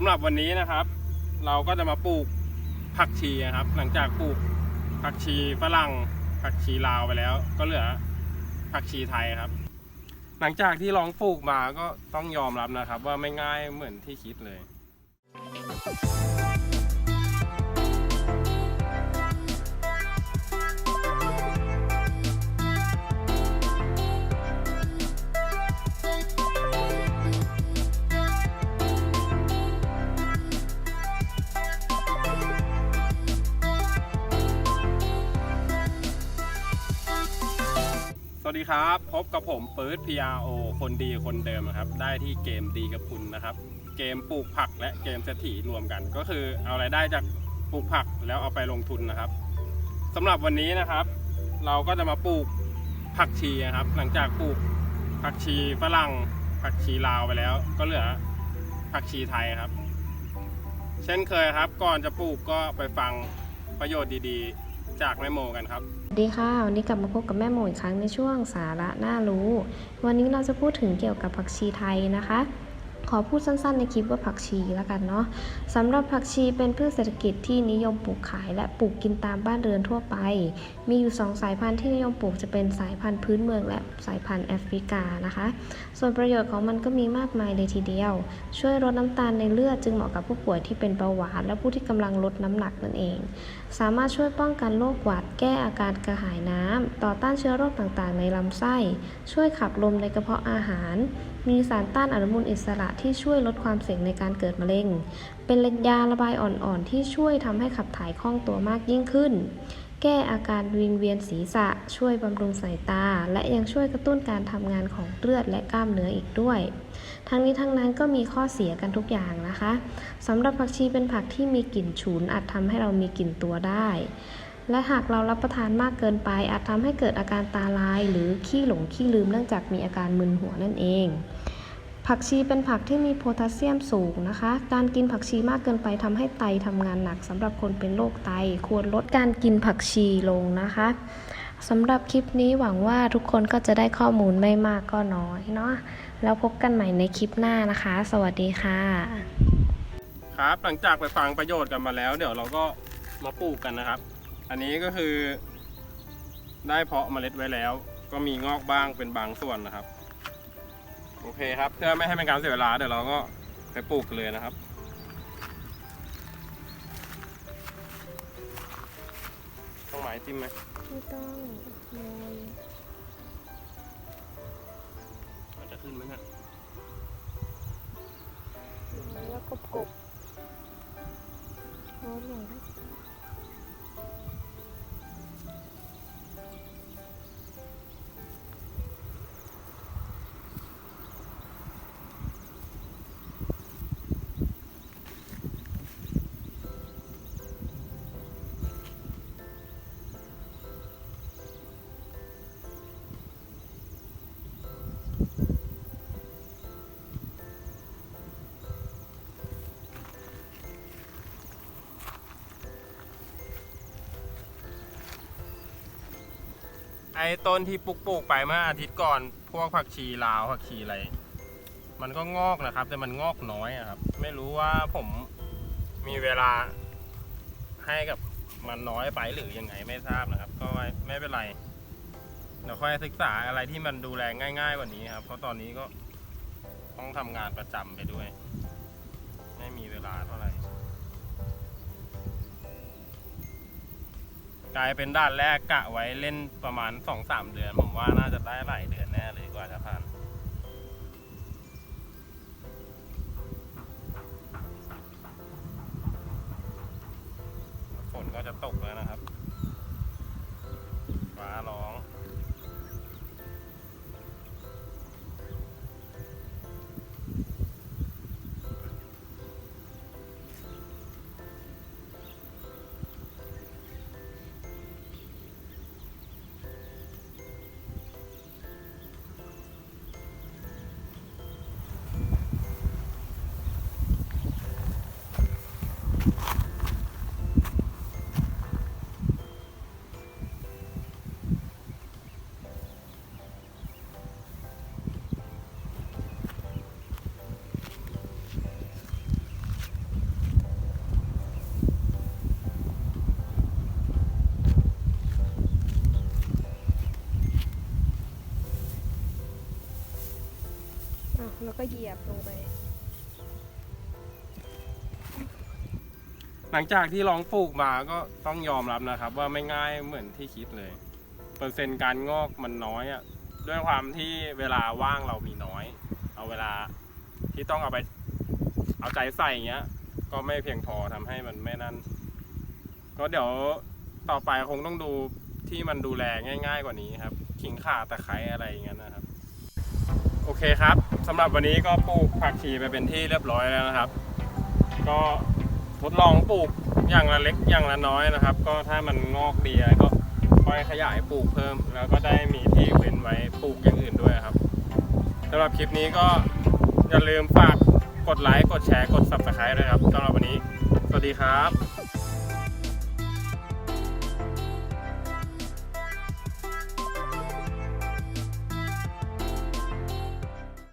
สำหรับวันนี้นะครับ เราก็จะมาปลูกผักชีนะครับ หลังจากปลูกผักชีฝรั่งผักชีลาวไปแล้ว ก็เหลือผักชีไทยครับ หลังจากที่ลองปลูกมาก็ต้องยอมรับนะครับ ว่าไม่ง่ายเหมือนที่คิดเลยส วัสดีครับ พบกับผมปื๊ด PRO คนดีคนเดิมนะครับ ได้ที่เกมดีกับคุณนะครับ เกมปลูกผักและเกมเศรษฐีรวมกัน ก็คือเอารายได้จากปลูกผักแล้วเอาไปลงทุนนะครับสำหรับวันนี้นะครับ เราก็จะมาปลูกผักชีนะครับ หลังจากปลูกผักชีฝรั่งผักชีลาวไปแล้ว ก็เหลือผักชีไทยครับ เช่นเคยครับ ก่อนจะปลูกก็ไปฟังประโยชน์ดีๆ จากแม่โมกันครับสวัสดีค่ะวันนี้กลับมาพบกับแม่โมอีกครั้งในช่วงสาระน่ารู้ วันนี้เราจะพูดถึงเกี่ยวกับผักชีไทยนะคะ ขอพูดสั้นๆในคลิปว่าผักชีแล้วกันเนาะสำหรับผักชีเป็นพืชเศรษฐกิจที่นิยมปลูกขายและปลูกกินตามบ้านเรือนทั่วไป มีอยู่สองสายพันธุ์ที่นิยมปลูกจะเป็นสายพันธุ์พื้นเมืองและสายพันธุ์แอฟริกานะคะ ส่วนประโยชน์ของมันก็มีมากมายเลยทีเดียว ช่วยลดน้ำตาลในเลือดจึงเหมาะกับผู้ป่วยที่เป็นเบาหวาน และผู้ที่กำลังลดน้ำหนักนั่นเอง สามารถช่วยป้องกันโรคหวัด แก้อาการกระหายน้ำต่อต้านเชื้อโรคต่างๆ ในลำไส้ ช่วยขับลมในกระเพาะอาหาร มีสารต้านอนุมูลอิสระที่ช่วยลดความเสี่ยงในการเกิดมะเร็ง เป็นยาระบายอ่อนๆ ที่ช่วยทำให้ขับถ่ายคล่องตัวมากยิ่งขึ้น แก้อาการวิงเวียนศีรษะ ช่วยบำรุงสายตา และยังช่วยกระตุ้นการทำงานของเลือดและกล้ามเนื้ออีกด้วย ทั้งนี้ทั้งนั้นก็มีข้อเสียกันทุกอย่างนะคะสำหรับผักชีเป็นผักที่มีกลิ่นฉุนอาจทำให้เรามีกลิ่นตัวได้ และหากเรารับประทานมากเกินไป อาจทำให้เกิดอาการตาลาย หรือขี้หลงขี้ลืมเนื่องจากมีอาการมึนหัวนั่นเอง ผักชีเป็นผักที่มีโพแทสเซียมสูงนะคะ การกินผักชีมากเกินไปทำให้ไตทำงานหนักสำหรับคนเป็นโรคไต ควรลดการกินผักชีลงนะคะสำหรับคลิปนี้หวังว่าทุกคนก็จะได้ข้อมูลไม่มากก็น้อยเนาะแล้วพบกันใหม่ในคลิปหน้านะคะ สวัสดีค่ะ ครับ หลังจากไปฟังประโยชน์กันมาแล้ว เดี๋ยวเราก็มาปลูกกันนะครับ อันนี้ก็คือได้เพาะเมล็ดไว้แล้ว ก็มีงอกบ้างเป็นบางส่วนนะครับ โอเคครับเพื่อไม่ให้เป็นการเสียเวลาเดี๋ยวเราก็ไปปลูกเลยนะครับต้องหมายจิ้มไหมไม่ต้องเลย ไอ้ต้นที่ปลูกปลูกไปเมื่ออาทิตย์ก่อนพวกผักชีลาวผักชีอะไรมันก็งอกนะครับ แต่มันงอกน้อยอะครับ ไม่รู้ว่าผมมีเวลาให้กับมันน้อยไปหรือยังไงไม่ทราบนะครับ ก็ไม่ไม่เป็นไรเดี๋ยวค่อยศึกษาอะไรที่มันดูแลง่ายๆกว่านี้ครับ เพราะตอนนี้ก็ต้องทำงานประจำไปด้วย ไม่มีเวลาเท่าไหร่ กลายเป็นด้านแรกกะไว้เล่นประมาณสองสามเดือน ผมว่าน่าจะได้หลายเดือนแน่เลยกว่าจะผ่านฝนก็จะตกแล้วนะครับ ก็เหยียบลงไป หลังจากที่ลองปลูกมาก็ต้องยอมรับนะครับ ว่าไม่ง่ายเหมือนที่คิดเลย เปอร์เซ็นต์การงอกมันน้อยอะ่ะด้วยความที่เวลาว่างเรามีน้อย เอาเวลาที่ต้องเอาไป เอาใจใส่เงี้ย ก็ไม่เพียงพอทำให้มันไม่นั่น ก็เดี๋ยวต่อไปคงต้องดูที่มันดูแลง่าย ๆ กว่านี้ครับ ขิงข่าตะไคร้อะไรอย่างเงี้ยนะครับ โอเคครับสำหรับวันนี้ก็ปลูกผักชีไปเป็นที่เรียบร้อยแล้วนะครับ ก็ทดลองปลูกอย่างละเล็กอย่างละน้อยนะครับ ก็ถ้ามันงอกดีอะไรก็ค่อยขยายปลูกเพิ่ม แล้วก็ได้มีที่เว้นไว้ปลูกอย่างอื่นด้วยครับสำหรับคลิปนี้ก็อย่าลืมฝากกดไลค์กดแชร์กด subscribe ด้วยครับสำหรับวันนี้ สวัสดีครับ